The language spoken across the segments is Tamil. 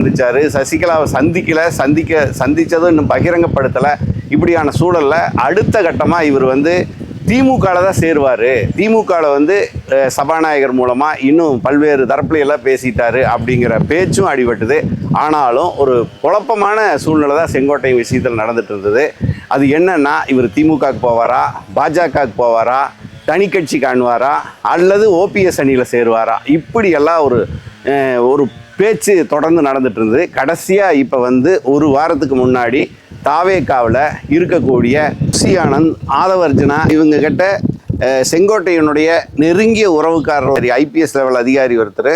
சந்திச்சாரு சசிகலாவை சந்திக்கல. சந்திக்க சந்தித்ததும் இன்னும் பகிரங்கப்படுத்தலை. இப்படியான சூழல்ல அடுத்த கட்டமாக இவர் வந்து திமுகவில் தான் சேருவார். திமுகவில் வந்து சபாநாயகர் மூலமாக இன்னும் பல்வேறு தரப்புலையெல்லாம் எல்லாம் பேசிட்டாரு அப்படிங்கிற பேச்சும் அடிபட்டுது. ஆனாலும் ஒரு குழப்பமான சூழ்நிலை தான் செங்கோட்டையின் விஷயத்தில் நடந்துட்டு இருந்தது. அது என்னென்னா இவர் திமுகவுக்கு போவாரா? பாஜகவுக்கு போவாரா? தனி கட்சி காணுவாரா? அல்லது ஓபிஎஸ் அணியில் சேருவாரா? இப்படியெல்லாம் ஒரு ஒரு பேச்சு தொடர்ந்து நடந்துட்டு இருந்தது கடைசியாக இப்போ வந்து ஒரு வாரத்துக்கு முன்னாடி தாவேக்காவில் இருக்கக்கூடிய சி ஆதவர்ஜனா இவங்க கிட்ட செங்கோட்டையனுடைய நெருங்கிய உறவுக்காரர் ஐபிஎஸ் லெவல் அதிகாரி ஒருத்தர்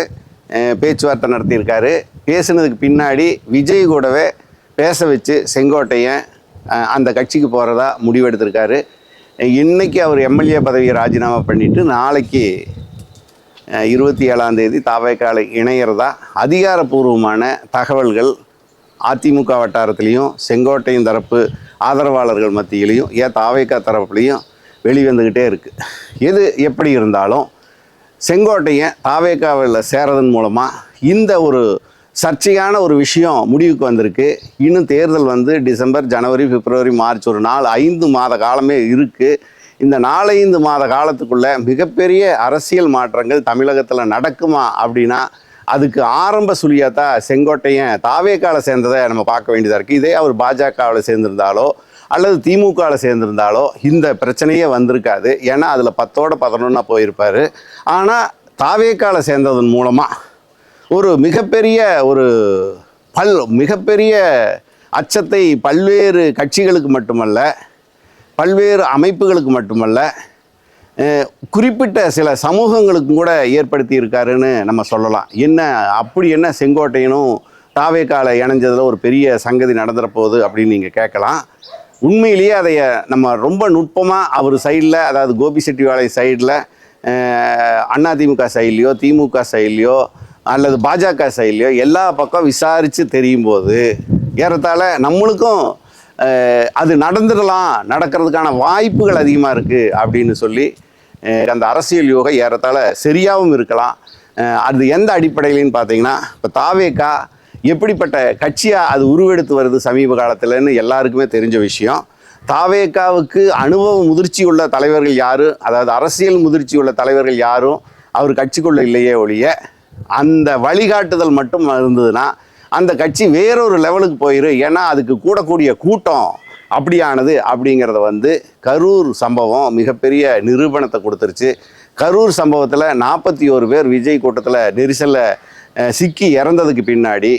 பேச்சுவார்த்தை நடத்தியிருக்காரு. பேசுனதுக்கு பின்னாடி விஜய் கூடவே பேச வச்சு செங்கோட்டையன் அந்த கட்சிக்கு போகிறதா முடிவெடுத்திருக்காரு. இன்னைக்கு அவர் எம்எல்ஏ பதவியை ராஜினாமா பண்ணிட்டு நாளைக்கு இருபத்தி ஏழாம் தேதி தாவேக்கால இணையிறதா அதிகாரப்பூர்வமான தகவல்கள் அதிமுக வட்டாரத்திலையும் செங்கோட்டையின் தரப்பு ஆதரவாளர்கள் மத்தியிலையும் ஏன் தாவேக்கா தரப்புலையும் வெளிவந்துக்கிட்டே இருக்குது எது எப்படி இருந்தாலும் செங்கோட்டையை தாவேக்காவில் சேரதன் மூலமாக இந்த ஒரு சர்ச்சையான ஒரு விஷயம் முடிவுக்கு வந்திருக்கு. இன்னும் தேர்தல் வந்து டிசம்பர் ஜனவரி பிப்ரவரி மார்ச் ஒரு நாலு ஐந்து மாத காலமே இருக்குது இந்த நாலைந்து மாத காலத்துக்குள்ள மிகப்பெரிய அரசியல் மாற்றங்கள் தமிழகத்தில் நடக்குமா அப்படின்னா அதுக்கு ஆரம்ப சுழியாக தான் செங்கோட்டையன் தாவேக்கால சேர்ந்ததை நம்ம பார்க்க வேண்டியதாக இருக்குது இதே அவர் பாஜகவில் சேர்ந்திருந்தாலோ அல்லது திமுகவில் சேர்ந்திருந்தாலோ இந்த பிரச்சனையே வந்திருக்காது. ஏன்னா அதில் பத்தோட பதினொன்னா போயிருப்பார். ஆனால் தாவேக்கால சேர்ந்ததன் மூலமாக ஒரு மிகப்பெரிய ஒரு பல் மிகப்பெரிய அச்சத்தை பல்வேறு கட்சிகளுக்கு மட்டுமல்ல பல்வேறு அமைப்புகளுக்கு மட்டுமல்ல குறிப்பிட்ட சில சமூகங்களுக்கும் கூட ஏற்படுத்தி இருக்காருன்னு நம்ம சொல்லலாம். என்ன அப்படி என்ன செங்கோட்டையனும் தாவேக்கால இணைஞ்சதில் ஒரு பெரிய சங்கதி நடந்துற போகுது அப்படின்னு நீங்கள் கேட்கலாம். உண்மையிலேயே அதைய நம்ம ரொம்ப நுட்பமாக அவர் சைடில் அதாவது கோபி செட்டிவாளை சைடில் அதிமுக சைட்லையோ திமுக சைட்லையோ அல்லது பாஜக சைட்லையோ எல்லா பக்கம் விசாரித்து தெரியும் போது ஏறத்தாழ நம்மளுக்கும் அது நடந்துடலாம். நடக்கிறதுக்கான வாய்ப்புகள் அதிகமாக இருக்குது அப்படின்னு சொல்லி அந்த அரசியல் யோகம் ஏறத்தாழ சரியாகவும் இருக்கலாம். அது எந்த அடிப்படையிலன்னு பார்த்தீங்கன்னா இப்போ தாவேக்கா எப்படிப்பட்ட கட்சியாக அது உருவெடுத்து வருது சமீப காலத்தில்னு எல்லாருக்குமே தெரிஞ்ச விஷயம். தாவேக்காவுக்கு அனுபவ முதிர்ச்சி உள்ள தலைவர்கள் யாரும் அதாவது அரசியல் முதிர்ச்சி உள்ள தலைவர்கள் யாரும் அவர் கட்சிக்குள்ள இல்லையே ஒழிய அந்த வழிகாட்டுதல் மட்டும் இருந்ததுன்னா அந்த கட்சி வேறொரு லெவலுக்கு போயிடும் ஏன்னா அதுக்கு கூடக்கூடிய கூட்டம் அப்படியானது அப்படிங்கிறத வந்து கரூர் சம்பவம் மிகப்பெரிய நிரூபணத்தை கொடுத்துருச்சு. கரூர் சம்பவத்தில் நாற்பத்தி ஒரு பேர் விஜய் கூட்டத்தில் நெரிசலில் சிக்கி இறந்ததுக்கு பின்னாடி